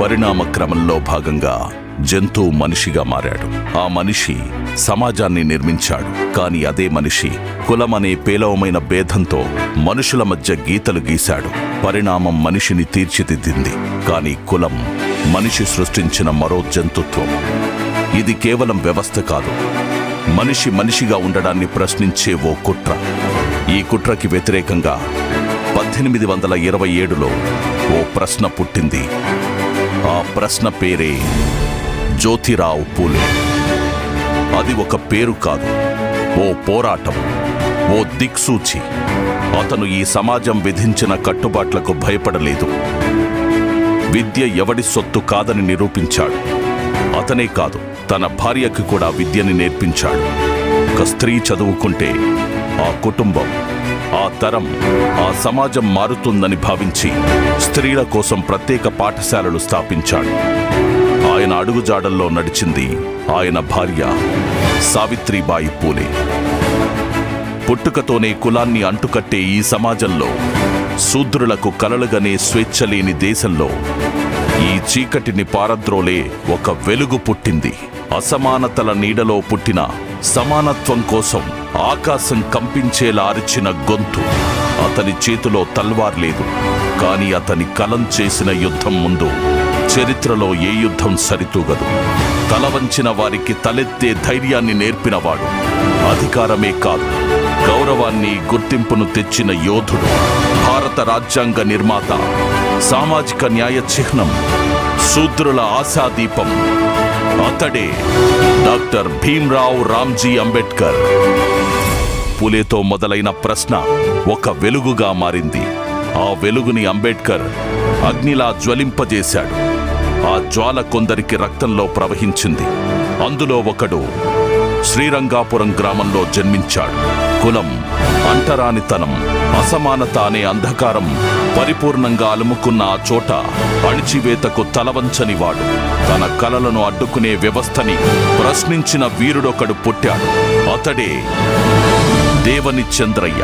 పరిణామ క్రమంలో భాగంగా జంతువు మనిషిగా మారాడు. ఆ మనిషి సమాజాన్ని నిర్మించాడు. కాని అదే మనిషి కులమనే పేలవమైన భేదంతో మనుషుల మధ్య గీతలు గీశాడు. పరిణామం మనిషిని తీర్చిదిద్దింది. కాని కులం మనిషి సృష్టించిన మరో జంతుత్వం. ఇది కేవలం వ్యవస్థ కాదు. మనిషి మనిషిగా ఉండడాన్ని ప్రశ్నించే ఓ కుట్ర. ఈ కుట్రకి వ్యతిరేకంగా పద్దెనిమిది వందల ఇరవై ఏడులో ఓ ప్రశ్న పుట్టింది. ఆ ప్రశ్న పేరే జ్యోతిరావు పూలే. అది ఒక పేరు కాదు ఓ పోరాటం ఓ దిక్సూచి. అతను ఈ సమాజం విధించిన కట్టుబాట్లకు భయపడలేదు. విద్య ఎవడి సొత్తు కాదని నిరూపించాడు. అతనే కాదు తన భార్యకు కూడా విద్యని నేర్పించాడు. ఒక స్త్రీ చదువుకుంటే ఆ కుటుంబం ఆ తరం ఆ సమాజం మారుతుందని భావించి స్త్రీల కోసం ప్రత్యేక పాఠశాలలు స్థాపించాడు. ఆయన అడుగుజాడల్లో నడిచింది ఆయన భార్య సావిత్రిబాయి పూలే. పుట్టుకతోనే కులాన్ని అంటుకట్టే ఈ సమాజంలో శూద్రులకు కలలుగనే స్వేచ్ఛ లేని దేశంలో ఈ చీకటిని పారద్రోలే ఒక వెలుగు పుట్టింది. అసమానతల నీడలో పుట్టిన సమానత్వం కోసం ఆకాశం కంపించేలా అరిచిన గొంతు అతని చేతిలో తల్వార్ లేదు. కానీ అతని కలం చేసిన యుద్ధం ముందు చరిత్రలో ఏ యుద్ధం సరితూగదు. తల వంచిన వారికి తలెత్తే ధైర్యాన్ని నేర్పినవాడు అధికారమే కాదు. గౌరవాన్ని గుర్తింపును తెచ్చిన యోధుడు భారత రాజ్యాంగ నిర్మాత సామాజిక న్యాయ చిహ్నం శూద్రుల ఆశాదీపం అతడే డాక్టర్ భీమ్రావ్ రామ్జీ అంబేద్కర్ పులేతో మొదలైన ప్రశ్న ఒక వెలుగుగా మారింది. ఆ వెలుగుని అంబేద్కర్ అగ్నిలా జ్వలింపజేశాడు. ఆ జ్వాల కొందరికి రక్తంలో ప్రవహించింది. అందులో ఒకడు శ్రీరంగాపురం గ్రామంలో జన్మించాడు. కులం అంటరానితనం అసమానత అనే అంధకారం పరిపూర్ణంగా అలుముకున్న ఆ చోట అణిచివేతకు తలవంచని వాడు. తన కలలను అడ్డుకునే వ్యవస్థని ప్రశ్నించిన వీరుడొకడు పుట్టాడు. అతడే దేవని చంద్రయ్య.